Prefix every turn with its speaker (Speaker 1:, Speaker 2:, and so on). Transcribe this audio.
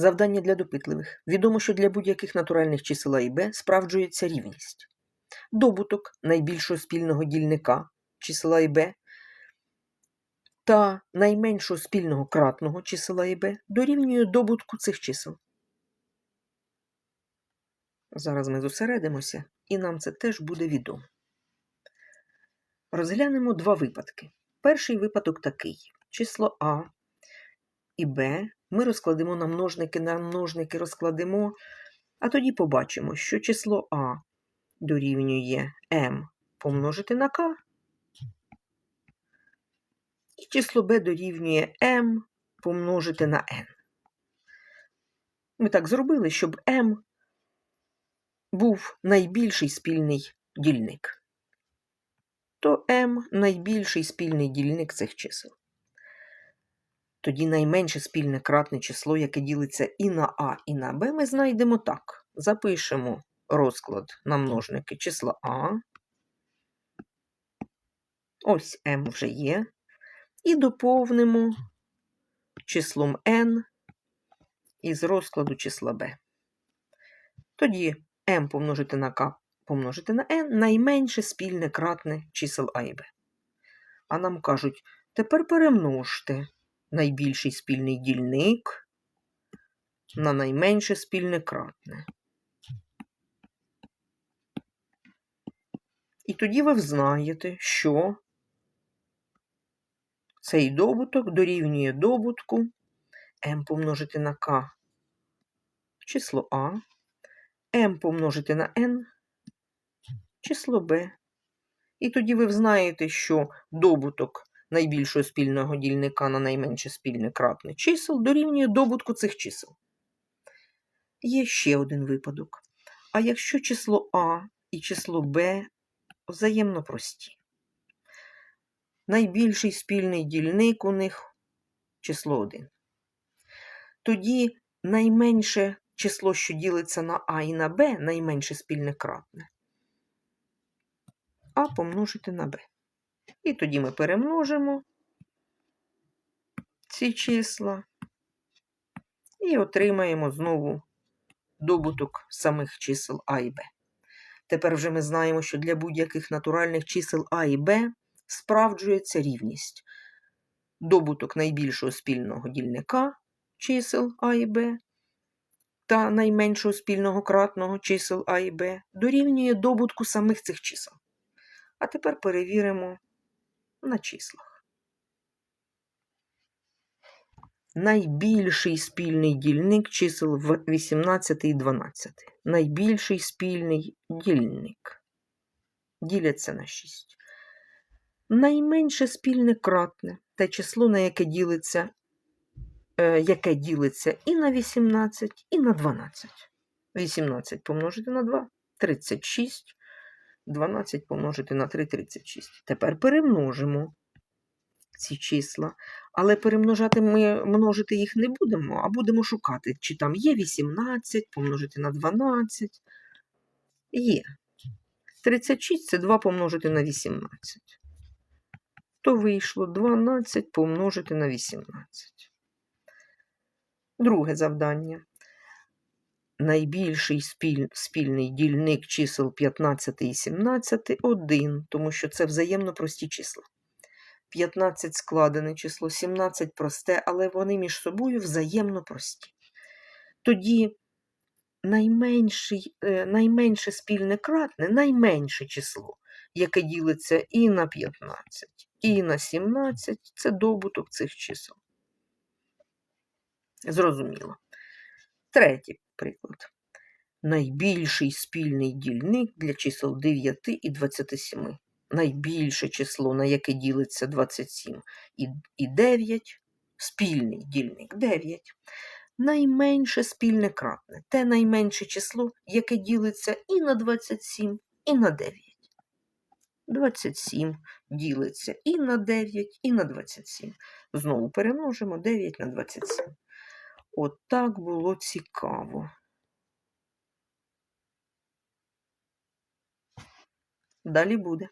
Speaker 1: Завдання для допитливих. Відомо, що для будь-яких натуральних чисел А і Б справджується рівність. Добуток найбільшого спільного дільника числа і Б та найменшого спільного кратного числа і Б дорівнює добутку цих чисел. Зараз ми зосередимося, і нам це теж буде відомо. Розглянемо два випадки. Перший випадок такий: число А і Б ми розкладемо на множники, на множники розкладемо, а тоді побачимо, що число А дорівнює М помножити на К, і число Б дорівнює М помножити на N. Ми так зробили, щоб М був найбільший спільний дільник. То М найбільший спільний дільник цих чисел. Тоді найменше спільне кратне число, яке ділиться і на А, і на Б, ми знайдемо так. Запишемо розклад на множники числа А. Ось М вже є. І доповнимо числом n із розкладу числа b. Тоді m помножити на k помножити на n найменше спільне кратне чисел А і Б. А нам кажуть, тепер перемножте найбільший спільний дільник на найменше спільне кратне. І тоді ви взнаєте, що цей добуток дорівнює добутку m помножити на k число А, m помножити на n число b. І тоді ви взнаєте, що добуток найбільшого спільного дільника на найменше спільне кратне чисел дорівнює добутку цих чисел. Є ще один випадок. А якщо число А і число Б взаємно прості найбільший спільний дільник у них число 1. Тоді найменше число, що ділиться на А і на Б, найменше спільне кратне. А помножити на Б. І тоді ми перемножимо ці числа і отримаємо знову добуток самих чисел А і Б. Тепер вже ми знаємо, що для будь-яких натуральних чисел А і Б справджується рівність. Добуток найбільшого спільного дільника чисел А і Б та найменшого спільного кратного чисел А і Б дорівнює добутку самих цих чисел. А тепер перевіримо на числах. Найбільший спільний дільник чисел 18 і 12. Найбільший спільний дільник. Діляться на 6 найменше спільне кратне те число, на яке ділиться е, яке ділиться і на 18, і на 12. 18 помножити на 2 36. 12 помножити на 3 36. Тепер перемножимо ці числа. Але перемножати ми множити їх не будемо, а будемо шукати, чи там є 18, помножити на 12. Є. 36 це 2 помножити на 18 то вийшло 12 помножити на 18. Друге завдання. Найбільший спіль, спільний дільник чисел 15 і 17 1, тому що це взаємно прості числа. 15 складене число, 17 просте, але вони між собою взаємно прості. Тоді найменший, е, найменше спільне кратне найменше число, яке ділиться і на 15, і на 17 це добуток цих чисел. Зрозуміло. Третій приклад. Найбільший спільний дільник для чисел 9 і 27. Найбільше число, на яке ділиться 27 і 9, спільний дільник 9. Найменше спільне кратне те найменше число, яке ділиться і на 27, і на 9. 27 ділиться і на 9, і на 27. Знову перемножимо 9 на 27. От було цікаво. Далі буде.